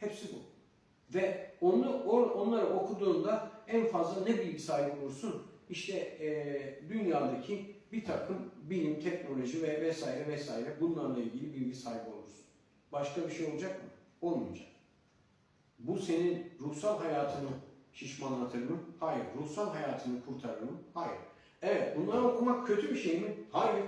Hepsi bu. Ve onu or- onları okuduğunda en fazla ne bilgi sahibi olursun? İşte e, dünyadaki bir takım bilim, teknoloji ve vesaire vesaire bunlarla ilgili bilgi sahibi olursun. Başka bir şey olacak mı? Olmayacak. Bu senin ruhsal hayatını şişmanlatır mı? Hayır. Ruhsal hayatını kurtarır mı? Hayır. Evet, bunları okumak kötü bir şey mi? Hayır.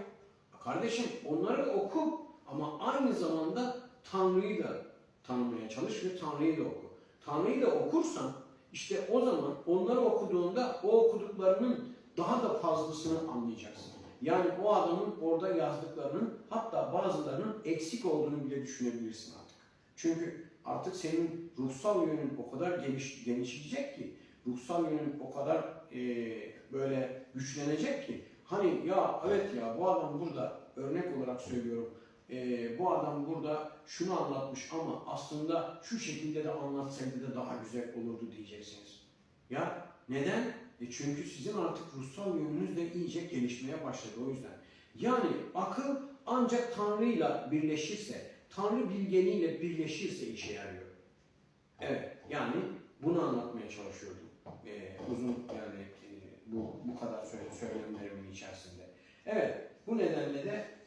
Kardeşim onları oku ama aynı zamanda Tanrı'yı da tanımaya çalış ve Tanrı'yı da oku. Tanrı'yı da okursan işte o zaman onları okuduğunda o okuduklarının daha da fazlasını anlayacaksın. Yani o adamın orada yazdıklarının hatta bazılarının eksik olduğunu bile düşünebilirsin artık. Çünkü artık senin ruhsal yönün o kadar geniş, genişleyecek ki, ruhsal yönün o kadar e, böyle güçlenecek ki, hani ya evet ya bu adam burada örnek olarak söylüyorum, e, bu adam burada şunu anlatmış ama aslında şu şekilde de anlatsaydı da daha güzel olurdu diyeceksiniz. Ya neden? E çünkü sizin artık ruhsal yönünüz de iyice gelişmeye başladı o yüzden. Yani akıl ancak Tanrı'yla birleşirse, Tanrı bilgeliğiyle birleşirse işe yarıyor. Evet, yani bunu anlatmaya çalışıyordum. Ee, uzun yani e, bu bu kadar söyle, söylemlerimin içerisinde. Evet, bu nedenle de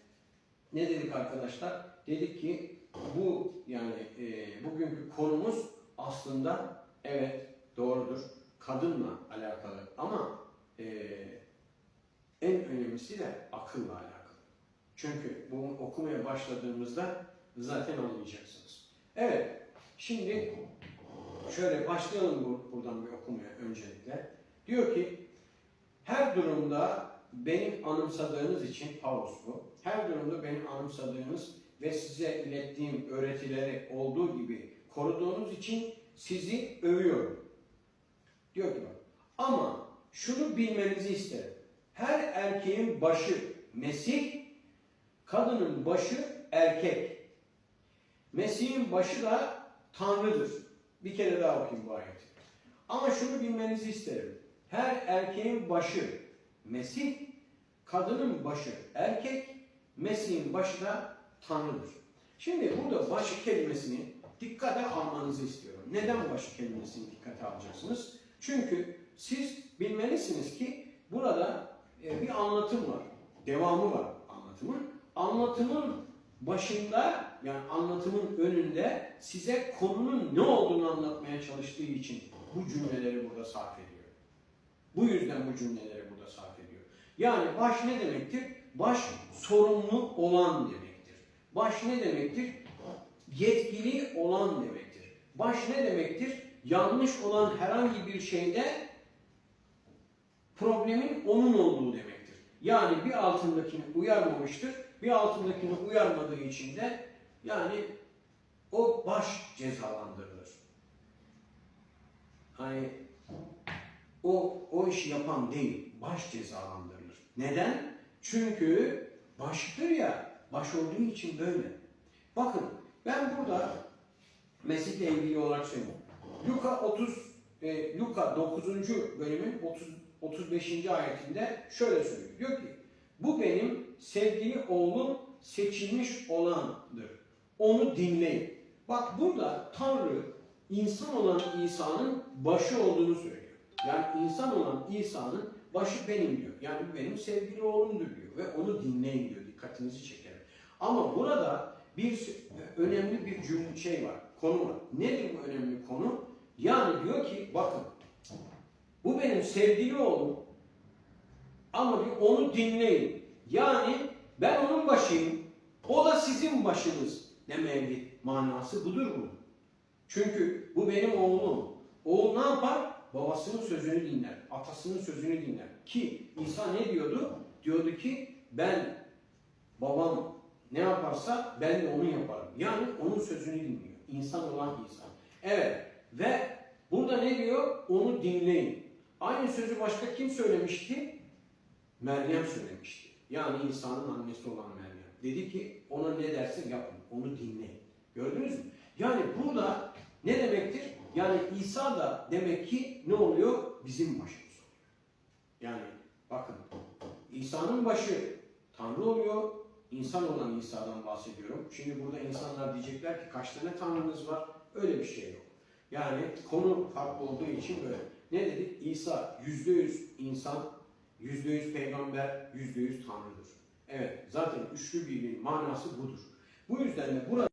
ne dedik arkadaşlar? Dedik ki bu yani e, bugünkü konumuz aslında evet doğrudur kadınla alakalı ama e, en önemlisi de akılla alakalı. Çünkü bunu okumaya başladığımızda zaten anlayacaksınız. Evet, şimdi şöyle başlayalım bu- buradan bir okumaya öncelikle. Diyor ki, her durumda benim anımsadığınız için, Paulus bu, her durumda benim anımsadığınız ve size ilettiğim öğretileri olduğu gibi koruduğunuz için sizi övüyorum. Diyor ki bak, ama şunu bilmenizi isterim. Her erkeğin başı Mesih, kadının başı erkek. Mesih'in başı da Tanrı'dır. Bir kere daha okuyayım bu ayeti. Ama şunu bilmenizi isterim. Her erkeğin başı Mesih, kadının başı erkek, Mesih'in başı da Tanrı'dır. Şimdi burada başı kelimesini dikkate almanızı istiyorum. Neden başı kelimesini dikkate alacaksınız? Çünkü siz bilmelisiniz ki burada e, bir anlatım var. Devamı var anlatımın. Anlatımın başında yani anlatımın önünde size konunun ne olduğunu anlatmaya çalıştığı için bu cümleleri burada sarf ediyor. Bu yüzden bu cümleleri burada sarf ediyor. Yani baş ne demektir? Baş sorumlu olan demektir. Baş ne demektir? Yetkili olan demektir. Baş ne demektir? Yanlış olan herhangi bir şeyde problemin onun olduğu demektir. Yani bir altındakini uyarmamıştır. Bir altındakini uyarmadığı için de yani o baş cezalandırılır. Hani o o işi yapan değil, baş cezalandırılır. Neden? Çünkü baştır ya, baş olduğu için böyle. Bakın ben burada Mesih'le ilgili olarak söyleyeyim. Luka 30 e, Luka 9. bölümün 30 35. ayetinde şöyle söylüyor. Diyor ki: "Bu benim sevgili oğlum seçilmiş olandır. Onu dinleyin." Bak burada Tanrı insan olan İsa'nın başı olduğunu söylüyor. Yani insan olan İsa'nın başı benim diyor. Yani benim sevgili oğlumdur diyor ve onu dinleyin diyor. Dikkatinizi çekerim. Ama burada bir önemli bir cümle şey var, konu var. Nedir bu önemli konu? Yani diyor ki bakın bu benim sevgili oğlum ama diyor onu dinleyin. Yani ben onun başıyım, o da sizin başınız demeye manası budur bu. Çünkü bu benim oğlum. Oğul ne yapar? Babasının sözünü dinler, atasının sözünü dinler. Ki İsa ne diyordu? Diyordu ki ben babam ne yaparsa ben de onu yaparım. Yani onun sözünü dinliyor. İnsan olan insan. Evet ve burada ne diyor? Onu dinleyin. Aynı sözü başka kim söylemişti? Meryem söylemişti. Yani insanın annesi olan Meryem. Dedi ki ona ne derse yapın. Onu dinleyin. Gördünüz mü? Yani burada? Yani İsa da demek ki ne oluyor? Bizim başımız oluyor. Yani bakın İsa'nın başı Tanrı oluyor. İnsan olan İsa'dan bahsediyorum. Şimdi burada insanlar diyecekler ki kaç tane Tanrınız var? öyle bir şey yok. Yani konu farklı olduğu için böyle. Ne dedik? İsa yüzde yüz insan, yüzde yüz peygamber, yüzde yüz tanrıdır. Evet, zaten üçlü birliğin manası budur. Bu yüzden de burada